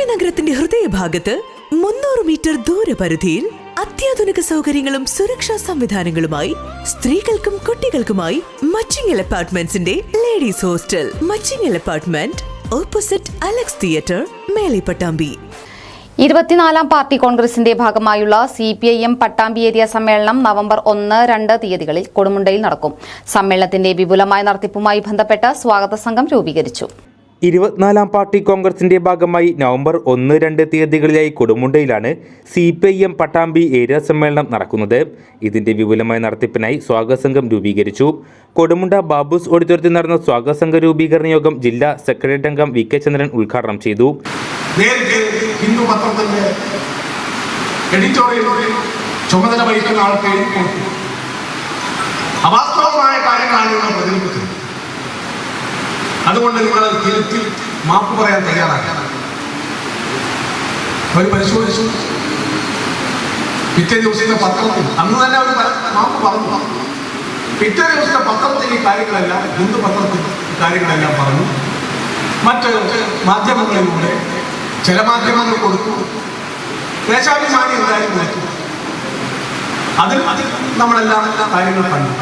ലക്ഷ്മി നഗരത്തിന്റെ ഹൃദയഭാഗത്ത് മുന്നൂറ് മീറ്റർ ദൂരപരിധിയിൽ അത്യാധുനിക സൗകര്യങ്ങളും സുരക്ഷാ സംവിധാനങ്ങളുമായി സ്ത്രീകൾക്കും കുട്ടികൾക്കുമായി Machingal അപ്പാർട്ട്മെന്റ്സിന്റെ ladies hostel. Machingal apartment opposite Alex theatre മേലെ പട്ടാമ്പി ഇരുപത്തിനാലാം പാർട്ടി കോൺഗ്രസിന്റെ ഭാഗമായുള്ള C P I M Pattambi area സമ്മേളനം നവംബർ ഒന്ന് രണ്ട് തീയതികളിൽ കൊടുമുണ്ടയിൽ നടക്കും. സമ്മേളനത്തിന്റെ വിപുലമായ നടത്തിപ്പുമായി ബന്ധപ്പെട്ട് സ്വാഗത സംഘം രൂപീകരിച്ചു. ഇരുപത്തിനാലാം പാർട്ടി കോൺഗ്രസിന്റെ ഭാഗമായി നവംബർ ഒന്ന് രണ്ട് തീയതികളിലായി കൊടുമുണ്ടയിലാണ് C P I M Pattambi area സമ്മേളനം നടക്കുന്നത്. ഇതിന്റെ വിപുലമായ നടത്തിപ്പിനായി സ്വാഗത സംഘം രൂപീകരിച്ചു. കൊടുമുണ്ട ബാബുസ് ഓഡിറ്റോറിയത്തിൽ നടന്ന സ്വാഗത സംഘ രൂപീകരണ യോഗം ജില്ലാ സെക്രട്ടേറിയറ്റ് അംഗം വി കെ ചന്ദ്രൻ ഉദ്ഘാടനം ചെയ്തു. ചുമതല വഹിക്കുന്ന ആൾക്ക് അവാസ്തവമായ കാര്യങ്ങളാണ് ഇവിടെ പ്രചരിപ്പിച്ചത് അതുകൊണ്ട് നിങ്ങൾ തിരുത്തി മാപ്പ് പറയാൻ തയ്യാറാക്കണം അവർ പരിശോധിച്ചു. പിറ്റേ ദിവസത്തെ പത്രത്തിൽ അന്ന് തന്നെ അവർ മാപ്പ് പറഞ്ഞു. പിറ്റേ ദിവസത്തെ പത്രത്തിൽ ഈ കാര്യങ്ങളെല്ലാം ഹിന്ദു പത്രത്തിൽ കാര്യങ്ങളെല്ലാം പറഞ്ഞു. മറ്റ് മാധ്യമങ്ങളിലൂടെ ചില മാധ്യമങ്ങൾ കൊടുത്തു. ദേശാഭിമാനി എന്തായാലും കൊടുത്തു അതിൽ അതിൽ നമ്മളെല്ലാം എല്ലാ കാര്യങ്ങളും കണ്ടു.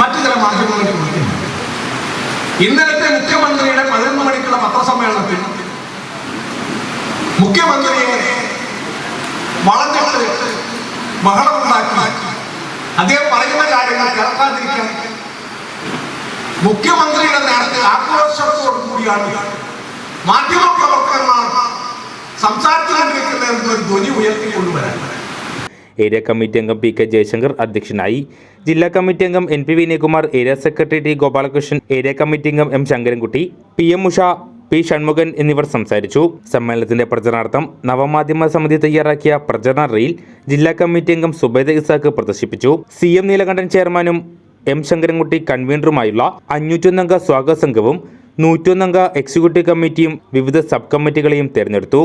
മറ്റു ചില മാധ്യമങ്ങൾ കൊടുത്തില്ല ഇന്നലത്തെ മുഖ്യമന്ത്രിയുടെ പതിനൊന്ന് മണിക്കുള്ള പത്രസമ്മേളനത്തിൽ മുഖ്യമന്ത്രിയെ വളഞ്ഞിട്ട് ബഹളമുണ്ടാക്കി. അദ്ദേഹം പറയുന്ന കാര്യങ്ങൾ കേൾക്കാതിരിക്കാൻ മുഖ്യമന്ത്രിയുടെ നേരത്തെ ആക്രോശത്തോടു കൂടിയാണ് മാധ്യമ പ്രവർത്തകന്മാർ സംസാരിച്ചുകൊണ്ടിരിക്കുന്ന ഒരു ധ്വനി ഉയർത്തിക്കൊണ്ടുവരാൻ. ഏരിയ കമ്മിറ്റി അംഗം പി കെ ജയശങ്കർ അധ്യക്ഷനായി. ജില്ലാ കമ്മിറ്റി അംഗം N P Vinayakumar area secretary T Gopalakrishnan area committee അംഗം M Sankarankutty P M Usha P Shanmukhan എന്നിവർ സംസാരിച്ചു. സമ്മേളനത്തിന്റെ പ്രചരണാർത്ഥം നവമാധ്യമ സമിതി തയ്യാറാക്കിയ പ്രചരണ റീൽ ജില്ലാ കമ്മിറ്റി അംഗം സുബൈദ ഇസാഖ് പ്രദർശിപ്പിച്ചു. സി എം നീലകണ്ഠൻ ചെയർമാനും എം ശങ്കരൻകുട്ടി കൺവീനറുമായുള്ള അഞ്ഞൂറ്റൊന്നംഗ സ്വാഗത സംഘവും നൂറ്റൊന്നംഗ എക്സിക്യൂട്ടീവ് കമ്മിറ്റിയും വിവിധ സബ് കമ്മിറ്റികളെയും തെരഞ്ഞെടുത്തു.